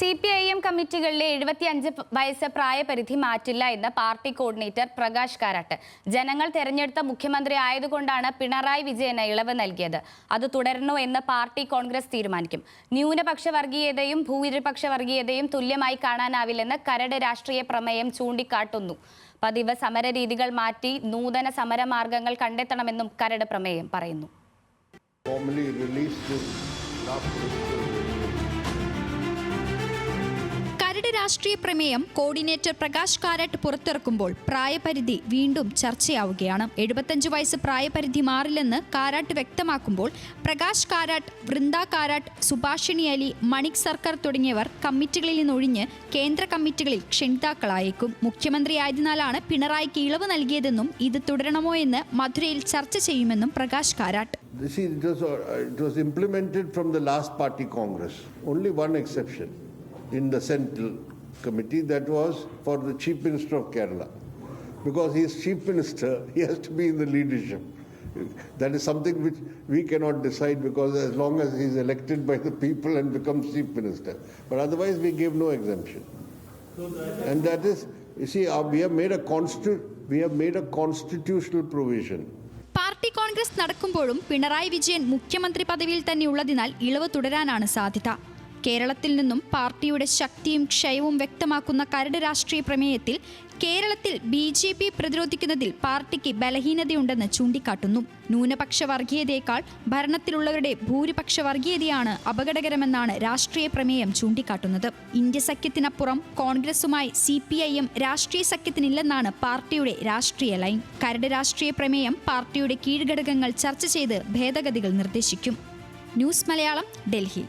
C P I M കമ്മിറ്റികളിലെ എഴുപത്തിയഞ്ച് വയസ്സ് പ്രായപരിധി മാറ്റില്ല എന്ന് പാർട്ടി കോർഡിനേറ്റർ പ്രകാശ് കാരാട്ട്. ജനങ്ങൾ തെരഞ്ഞെടുത്ത മുഖ്യമന്ത്രി ആയതുകൊണ്ടാണ് പിണറായി വിജയന് ഇളവ് നൽകിയത്. അത് തുടരണോ എന്ന് പാർട്ടി കോൺഗ്രസ് തീരുമാനിക്കും. ന്യൂനപക്ഷ വർഗീയതയും ഭൂരിപക്ഷ വർഗീയതയും തുല്യമായി കാണാനാവില്ലെന്ന് കരട് രാഷ്ട്രീയ പ്രമേയം ചൂണ്ടിക്കാട്ടുന്നു. പതിവ് സമരരീതികൾ മാറ്റി നൂതന സമരമാർഗങ്ങൾ കണ്ടെത്തണമെന്നും കരട് പ്രമേയം പറയുന്നു. കരട് രാഷ്ട്രീയ പ്രമേയം കോർഡിനേറ്റർ പ്രകാശ് കാരാട്ട് പുറത്തിറക്കുമ്പോൾ പ്രായപരിധി വീണ്ടും ചർച്ചയാവുകയാണ്. എഴുപത്തഞ്ച് വയസ്സ് പ്രായപരിധി മാറില്ലെന്ന് കാരാട്ട് വ്യക്തമാക്കുമ്പോൾ പ്രകാശ് കാരാട്ട് വൃന്ദ കാരാട്ട് സുഭാഷിണി അലി മണിക് സർക്കാർ തുടങ്ങിയവർ കമ്മിറ്റികളിൽ നിന്നൊഴിഞ്ഞ് കേന്ദ്ര കമ്മിറ്റികളിൽ ക്ഷണിതാക്കളായേക്കും. മുഖ്യമന്ത്രിയായതിനാലാണ് പിണറായിക്ക് ഇളവ് നൽകിയതെന്നും ഇത് തുടരണമോ എന്ന് മധുരയിൽ ചർച്ച ചെയ്യുമെന്നും Prakash Karat. See, it was, uh, it was implemented from the last party congress. Only one exception. in the central committee that was for the chief minister of Kerala. Because he is chief minister, he has to be in the leadership. That is something which we cannot decide because as long as he is elected by the people and becomes chief minister. But otherwise, we give no exemption. And that is, you see, uh, we have made a constitu- we have made a constitutional provision. Party Congress നടക്കുമ്പോഴും പിണറായി വിജയൻ മുഖ്യമന്ത്രി പദവിയിൽ തന്നെയുള്ളതിനാൽ ഇളവ് തുടരാനാണ് സാധ്യത കേരളത്തിൽ നിന്നും പാർട്ടിയുടെ ശക്തിയും ക്ഷയവും വ്യക്തമാക്കുന്ന കരട് രാഷ്ട്രീയ പ്രമേയത്തിൽ കേരളത്തിൽ ബി ജെ പി പ്രതിരോധിക്കുന്നതിൽ പാർട്ടിക്ക് ബലഹീനതയുണ്ടെന്ന് ചൂണ്ടിക്കാട്ടുന്നു. ന്യൂനപക്ഷ വർഗീയതയേക്കാൾ ഭരണത്തിലുള്ളവരുടെ ഭൂരിപക്ഷ വർഗീയതയാണ് അപകടകരമെന്നാണ് രാഷ്ട്രീയ പ്രമേയം ചൂണ്ടിക്കാട്ടുന്നത്. ഇന്ത്യ സഖ്യത്തിനപ്പുറം കോൺഗ്രസുമായി സി പി ഐ എം രാഷ്ട്രീയ സഖ്യത്തിനില്ലെന്നാണ് പാർട്ടിയുടെ രാഷ്ട്രീയ ലൈൻ. കരട് രാഷ്ട്രീയ പ്രമേയം പാർട്ടിയുടെ കീഴ്ഘടകങ്ങൾ ചർച്ച ചെയ്ത് ഭേദഗതികൾ നിർദ്ദേശിക്കും. ന്യൂസ് മലയാളം ഡൽഹി.